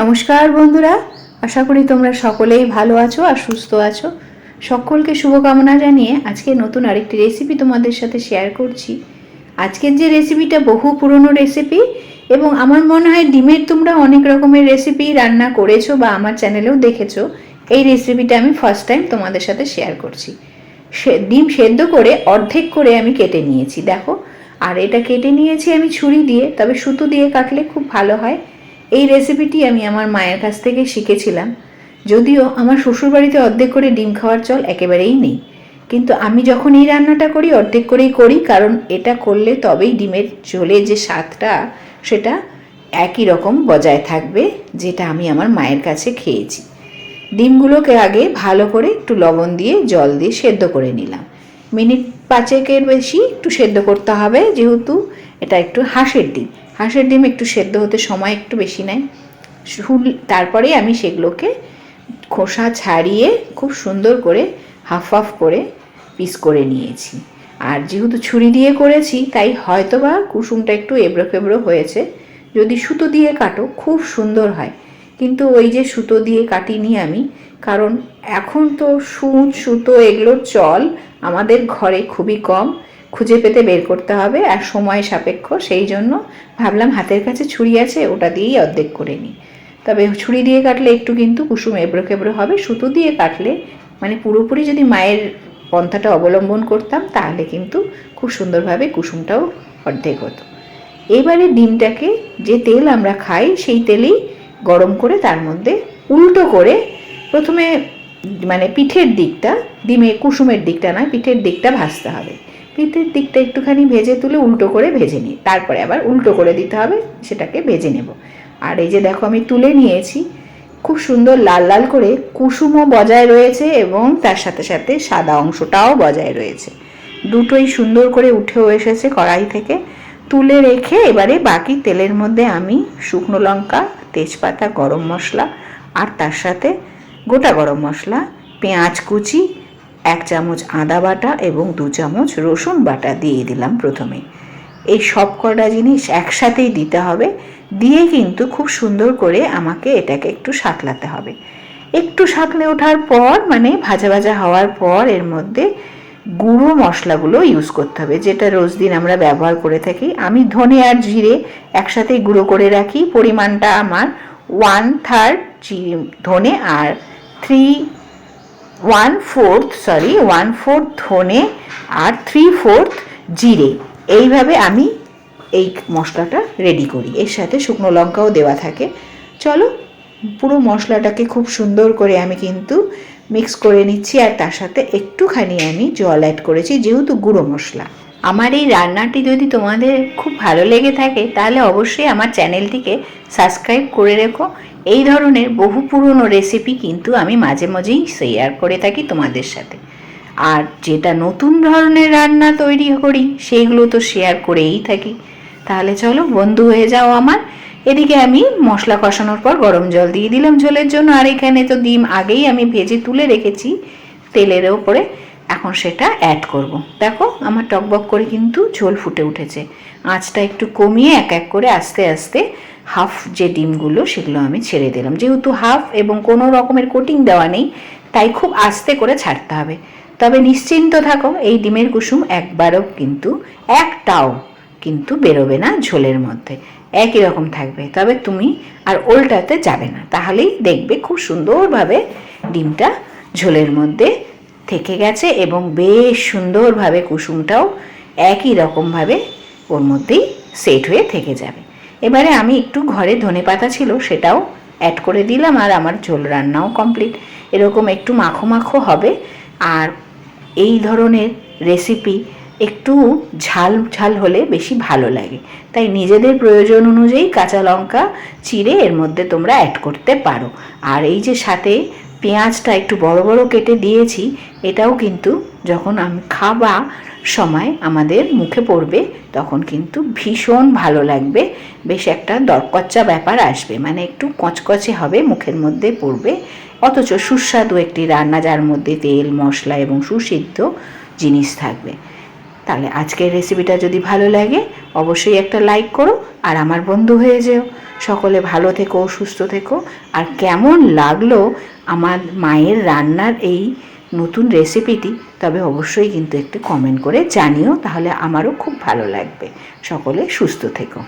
নমস্কার বন্ধুরা, আশা করি তোমরা সকলেই ভালো আছো আর সুস্থ আছো। সকলকে শুভকামনা জানিয়ে আজকে নতুন আরেকটি রেসিপি তোমাদের সাথে শেয়ার করছি। আজকের যে রেসিপিটা বহু পুরনো রেসিপি এবং আমার মনে হয় ডিমের তোমরা অনেক রকমের রেসিপি রান্না করেছ বা আমার চ্যানেলেও দেখেছ, এই রেসিপিটা আমি ফার্স্ট টাইম তোমাদের সাথে শেয়ার করছি। সে, ডিম সেদ্ধ করে অর্ধেক করে আমি কেটে নিয়েছি, দেখো। আর এটা কেটে নিয়েছি আমি ছুরি দিয়ে, তবে সুতো দিয়ে কাটলে খুব ভালো হয়। এই রেসিপিটি আমি আমার মায়ের কাছ থেকে শিখেছিলাম। যদিও আমার শ্বশুরবাড়িতে অর্ধেক করে ডিম খাওয়ার চল একেবারেই নেই। কিন্তু আমি যখন এই রান্নাটা করি, অর্ধেক করেই করি, কারণ এটা করলে তবেই ডিমের ঝোলে যে স্বাদটা, সেটা একই রকম বজায় থাকবে, যেটা আমি আমার মায়ের কাছে খেয়েছি। ডিমগুলোকে আগে ভালো করে একটু লবণ দিয়ে, জল দিয়ে সেদ্ধ করে নিলাম। মিনিট পাঁচেকের বেশি একটু সেদ্ধ করতে হবে, যেহেতু এটা একটু হাঁসের ডিম। হাঁসের ডিম একটু সেদ্ধ হতে সময় একটু বেশি নেয়। শুল- তারপরে আমি সেগুলোকে খোসা ছাড়িয়ে খুব সুন্দর করে হাফ হাফ করে পিস করে নিয়েছি। আর যেহেতু ছুরি দিয়ে করেছি, তাই হয়তোবা কুসুমটা একটু এবড়ো খেবড়ো হয়েছে। যদি সুতো দিয়ে কাটো, খুব সুন্দর হয়। কিন্তু ওই যে সুতো দিয়ে কাটিনি আমি কারণ এখন তো সুচ, সুতো এগুলোর চল, আমাদের ঘরে খুবই কম। খুঁজে পেতে বের করতে হবে আর সময় সাপেক্ষ, সেই জন্য ভাবলাম হাতের কাছে ছুরি আছে, ওটা দিয়েই অর্ধেক করে নিই। তবে ছুরি দিয়ে কাটলে একটু কিন্তু কুসুম এবড়ো কেবড়ো হবে, সুতো দিয়ে কাটলে মানে পুরোপুরি যদি মায়ের পন্থাটা অবলম্বন করতাম, তাহলে কিন্তু খুব সুন্দরভাবে কুসুমটাও অর্ধেক হতো। এবারে ডিমটাকে যে তেল আমরা খাই, সেই তেলেই গরম করে তার মধ্যে উল্টো করে প্রথমে মানে পিঠের দিকটা ডিমে কুসুমের দিকটা নয়, পিঠের দিকটা ভাজতে হবে। পিঠের দিকটা একটুখানি ভেজে তুলে উল্টো করে ভেজে নিই। তারপরে আবার উল্টো করে দিতে হবে, সেটাকে ভেজে নেব। আর এই যে দেখো, আমি তুলে নিয়েছি, খুব সুন্দর লাল লাল করে কুসুমও বজায় রয়েছে এবং তার সাথে সাথে সাদা অংশটাও বজায় রয়েছে। দুটোই সুন্দর করে উঠেও এসেছে কড়াই থেকে। তুলে রেখে এবারে বাকি তেলের মধ্যে আমি শুকনো লঙ্কা, তেজপাতা, গরম মশলা আর তার সাথে গোটা গরম মশলা, পেঁয়াজ কুচি, এক চামচ আদা বাটা এবং দু চামচ রসুন বাটা দিয়ে দিলাম প্রথমে। এই সব কটা জিনিস একসাথেই দিতে হবে, দিয়ে কিন্তু খুব সুন্দর করে আমাকে এটাকে একটু সাঁতলাতে হবে। একটু সাঁতলে ওঠার পর মানে ভাজা ভাজা হওয়ার পর, এর মধ্যে গুঁড়ো মশলাগুলো ইউজ করতে হবে, যেটা রোজ দিন আমরা ব্যবহার করে থাকি। আমি ধনে আর জিরে একসাথে গুঁড়ো করে রাখি, পরিমাণটা আমার ওয়ান থার্ড ধনে আর three one fourth sorry one fourth ধনে আর থ্রি ফোর্থ জিরে। এইভাবে আমি এই মশলাটা রেডি করি। এর সাথে শুকনো লঙ্কাও দেওয়া থাকে। চলো, পুরো মশলাটাকে খুব সুন্দর করে আমি কিন্তু মিক্স করে নিচ্ছি। আর তার সাথে একটুখানি আমি জল অ্যাড করেছি, যেহেতু গুঁড়ো মশলা। আমার এই রান্নাটি যদি তোমাদের খুব ভালো লেগে থাকে, তাহলে অবশ্যই আমার চ্যানেলটিকে সাবস্ক্রাইব করে রেখো। এই ধরনের বহু পুরনো রেসিপি কিন্তু আমি মাঝে মাঝেই শেয়ার করে থাকি তোমাদের সাথে। আর যেটা নতুন ধরনের রান্না তৈরি করি সেইগুলো তো শেয়ার করেই থাকি। তাহলে চলো, বন্ধু হয়ে যাও আমার। এদিকে আমি মশলা কষানোর পর গরম জল দিয়ে দিলাম ঝোলের জন্য। আর এখানে তো ডিম আগেই আমি ভেজে তুলে রেখেছি তেলের ওপরে। এখন সেটা অ্যাড করব। দেখো, আমার টকবক করে কিন্তু ঝোল ফুটে উঠেছে। আঁচটা একটু কমিয়ে এক এক করে আস্তে আস্তে হাফ যে ডিমগুলো সেগুলো আমি ছেড়ে দিলাম। যেহেতু হাফ এবং কোনো রকমের কোটিং দেওয়া নেই, তাই খুব আস্তে করে ছাড়তে হবে। তবে নিশ্চিন্ত থাকো, এই ডিমের কুসুম একবারও কিন্তু একটাও কিন্তু বেরোবে না ঝোলের মধ্যে। একই রকম থাকবে। তবে তুমি আর ওল্টাতে যাবে না। তাহলেই দেখবে খুব সুন্দরভাবে ডিমটা ঝোলের মধ্যে থেকে গেছে এবং বেশ সুন্দরভাবে কুসুমটাও একই রকমভাবে ওর মধ্যেই সেট হয়ে থেকে যাবে। এবারে আমি একটু ঘরে ধনে পাতা ছিল সেটাও অ্যাড করে দিলাম আর আমার ঝোল রান্নাও কমপ্লিট এরকম একটু মাখো মাখো হবে। আর এই ধরনের রেসিপি একটু ঝাল ঝাল হলে বেশি ভালো লাগে। তাই নিজেদের প্রয়োজন অনুযায়ী কাঁচা লঙ্কা, চিড়ে এর মধ্যে তোমরা অ্যাড করতে পারো। আর এই যে সাথে পেঁয়াজটা একটু বড় বড় কেটে দিয়েছি, এটাও কিন্তু যখন আমি খাবা সময় আমাদের মুখে পড়বে, তখন কিন্তু ভীষণ ভালো লাগবে। বেশ একটা দরকচ্চা ব্যাপার আসবে মানে একটু কচকচে হবে, মুখের মধ্যে পড়বে। অথচ সুস্বাদু একটি রান্না যার মধ্যে তেল, মশলা এবং সুসিদ্ধ জিনিস থাকবে। তাহলে আজকের রেসিপিটা যদি ভালো লাগে, অবশ্যই একটা লাইক করো আর আমার বন্ধু হয়ে যেও। সকলে ভালো থেকো, সুস্থ থেকো। আর কেমন লাগল আমার মায়ের রান্নার এই নতুন রেসিপিটি তবে অবশ্যই কিন্তু একটু কমেন্ট করে জানিও, তাহলে আমারও খুব ভালো লাগবে। সকলে সুস্থ থেকো।